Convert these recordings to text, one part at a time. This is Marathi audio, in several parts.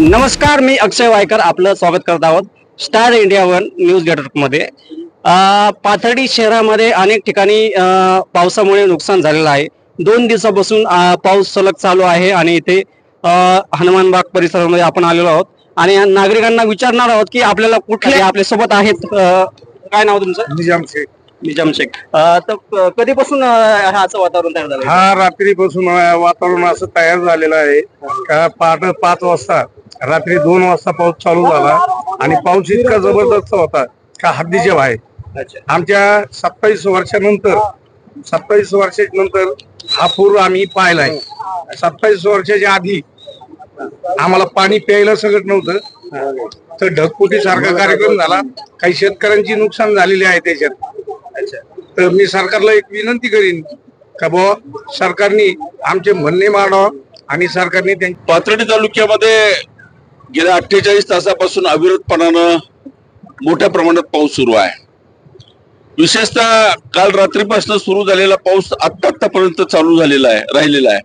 नमस्कार मी अक्षय वायकर आपलं स्वागत करत आहोत स्टार इंडिया वन न्यूज गेटवर्कमध्ये अं, पाथर्डी शहरामध्ये अनेक ठिकाणी पावसामुळे नुकसान झालेलं आहे. दोन दिवसापासून पाऊस सलग चालू आहे आणि इथे हनुमानबाग परिसरामध्ये आपण आलेलो आहोत. आणि नागरिकांना विचारणार आहोत की आपल्याला कुठले आपल्यासोबत आहेत? काय नाव तुमचं? निजाम शेख. निजाम शेख. तर कधीपासून हा असं वातावरण तयार झालं हा रात्रीपासून वातावरण असं तयार झालेलं आहे. का पहाटे पाच वाजता. रात्री दोन वाजता पाऊस चालू झाला आणि पाऊस इतका जबरदस्त होता का हद्दीच्या बाहेर अच्छा. आमच्या सत्तावीस वर्षानंतर सत्तावीस वर्षाच्या नंतर हा पूर आम्ही पाहिलाय सत्तावीस वर्षाच्या आधी आम्हाला पाणी प्यायला सगळं नव्हतं. तर ढगफुटी सारखा कार्यक्रम झाला. काही शेतकऱ्यांची नुकसान झालेली आहे त्याच्यात. अच्छा. तर मी सरकारला एक विनंती करीन का बुवा सरकारने आमचे म्हणणे मांडावं आणि सरकारने त्यांची पाथर्डी तालुक्यामध्ये गेल्या अठ्ठेचाळीस तासापासून अविरतपणानं मोठ्या प्रमाणात पाऊस सुरू आहे. विशेषतः काल रात्रीपासून सुरू झालेला पाऊस आत्ता आत्तापर्यंत चालू झालेला आहे राहिलेला आहे.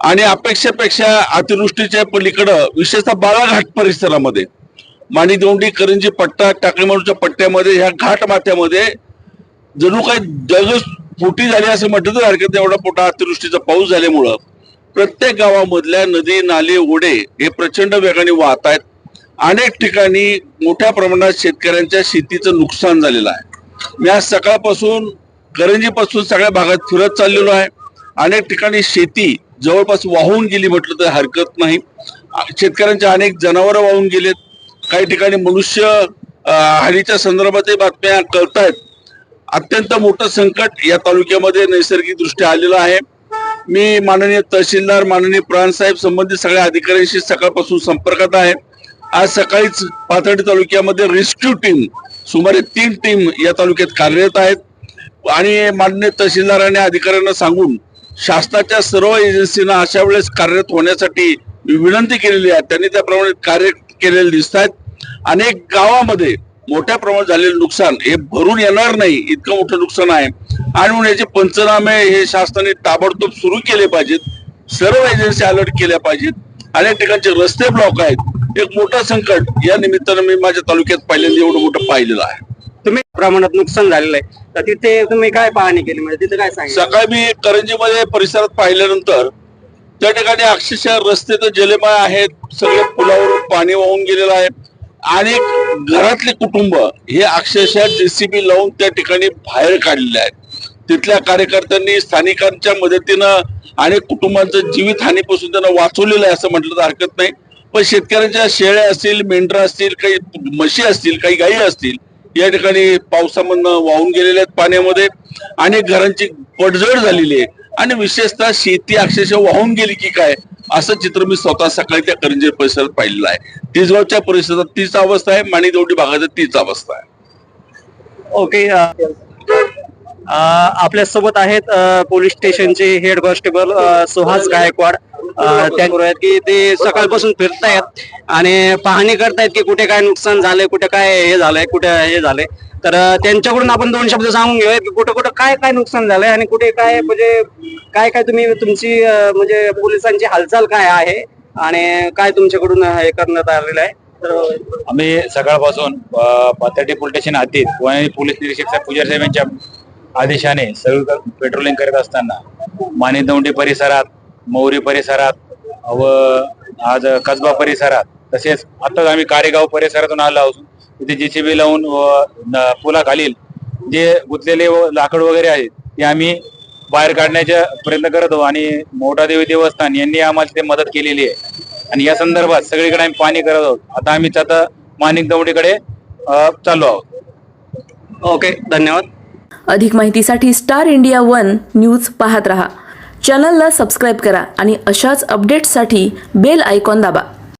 आणि अपेक्षेपेक्षा अतिवृष्टीच्या पलीकडं विशेषतः बाळाघाट परिसरामध्ये माणीदोंडी करंजी पट्टा टाकळीमारूच्या पट्ट्यामध्ये ह्या घाट माथ्यामध्ये जणू काही जगच फुटी झाली असं म्हटलं तर हरकत एवढा मोठा अतिवृष्टीचा पाऊस झाल्यामुळं प्रत्येक गावामधल्या नदी नाले ओढे हे प्रचंड वेगाने वाहत आहेत. अनेक ठिकाणी मोठ्या प्रमाणात शेतकऱ्यांच्या शेतीचं नुकसान झालेलं आहे. मी आज सकाळपासून करंजीपासून सगळ्या भागात फिरत चाललेलो आहे. अनेक ठिकाणी शेती जवळपास वाहून गेली म्हटलं तर हरकत नाही. शेतकऱ्यांच्या अनेक जनावरं वाहून गेलेत. काही ठिकाणी मनुष्य हानीच्या संदर्भातही बातम्या कळतायत. अत्यंत मोठं संकट या तालुक्यामध्ये नैसर्गिकदृष्ट्या आलेलं आहे. मी माननीय तहसीलदार माननीय प्राणसाहेब संबंधित सगळ्या अधिकाऱ्यांशी सकाळपासून संपर्कात आहे. आज सकाळीच पाथर्डी तालुक्यामध्ये रेस्क्यू टीम सुमारे तीन टीम या तालुक्यात कार्यरत आहेत. आणि माननीय तहसीलदार आणि अधिकाऱ्यांना सांगून शासनाच्या सर्व एजन्सींना अशा वेळेस कार्यरत होण्यासाठी विनंती केलेली आहे. त्यांनी त्याप्रमाणे कार्य केलेले दिसत आहेत. अनेक गावामध्ये मोठ्या प्रमाणात झालेलं नुकसान हे भरून येणार नाही इतकं मोठं नुकसान आहे. आणि म्हणून याचे पंचनामे हे शासनाने ताबडतोब सुरू केले पाहिजेत. सर्व एजन्सी अलर्ट केल्या पाहिजेत. अनेक ठिकाणचे रस्ते ब्लॉक आहेत. एक मोठं संकट या निमित्तानं मी माझ्या तालुक्यात पहिल्यांदा एवढं मोठं पाहिलेलं आहे. तुम्ही प्रमाणात नुकसान झालेलं आहे. तर तिथे तुम्ही काय पाहणी केली? म्हणजे तिथे काय सकाळी मी करंजीमध्ये परिसरात पाहिल्यानंतर त्या ठिकाणी अक्षरशः रस्ते तर जलमय आहेत. सगळे पुलावरून पाणी वाहून गेलेलं आहे. आणि घरातले कुटुंब हे अक्षरशः जेसीबी लावून त्या ठिकाणी बाहेर काढलेले आहेत. तिथल्या कार्यकर्त्यांनी स्थानिकांच्या मदतीनं अनेक कुटुंबांचं जीवित हानीपासून त्यांना वाचवलेलं आहे असं म्हटलं तर हरकत नाही. पण शेतकऱ्यांच्या शेळ्या असतील मेंढरा असतील काही म्हशी असतील काही गायी असतील या ठिकाणी पावसामधनं वाहून गेलेल्या आहेत पाण्यामध्ये अनेक घरांची पडझड झालेली आहे. आणि विशेषतः शेती अक्षरशः वाहून गेली की काय? असं चित्र मी स्वतः सकाळी त्या करंजी परिसरात पाहिलेलं आहे. तिसगावच्या परिसरात तीच अवस्था आहे माणिदौंडी भागात तीच अवस्था आहे. ओके आपल्यासोबत आहेत पोलीस स्टेशनचे हेड कॉन्स्टेबल सुहास गायकवाड. आहेत की ते सकाळपासून फिरतायत आणि पाहणी करतायत की कुठे काय नुकसान झालंय कुठे काय हे झालंय कुठे हे झालंय. तर त्यांच्याकडून आपण दोन शब्द सांगून घेऊया की कुठं कुठं काय काय नुकसान झालंय आणि कुठे काय म्हणजे काय काय तुम्ही तुमची म्हणजे पोलिसांची हालचाल काय आहे आणि काय तुमच्याकडून हे करण्यात आलेलं आहे? तर आम्ही सकाळपासून पाथर्डी पोलीस स्टेशन हद्दीत पुणे पोलीस निरीक्षक साहेब पुजारी साहेब यांच्या आदेशाने सगळं पेट्रोलिंग करत असताना माणिदौंडी परिसरात मौरी परिसरात व आज कसबा परिसरात तसेच आताच आम्ही कारेगाव परिसरातून आलो असून तिथे जेसीबी लावून पुलाखालील जे गुंतलेले व लाकड वगैरे आहेत ते आम्ही बाहेर काढण्याचा प्रयत्न करत आहोत. आणि मोठादेवी देवस्थान यांनी आम्हाला तिथे मदत केलेली आहे. आणि या संदर्भात सगळीकडे आम्ही पाणी करत आहोत. आता आम्ही आता माणिक दौंडीकडे अ, चाललो आहोत. ओके धन्यवाद. अधिक माहितीसाठी स्टार इंडिया वन न्यूज पाहत रहा. चॅनलला सबस्क्राईब करा आणि अशाच अपडेट्ससाठी बेल आयकॉन दाबा.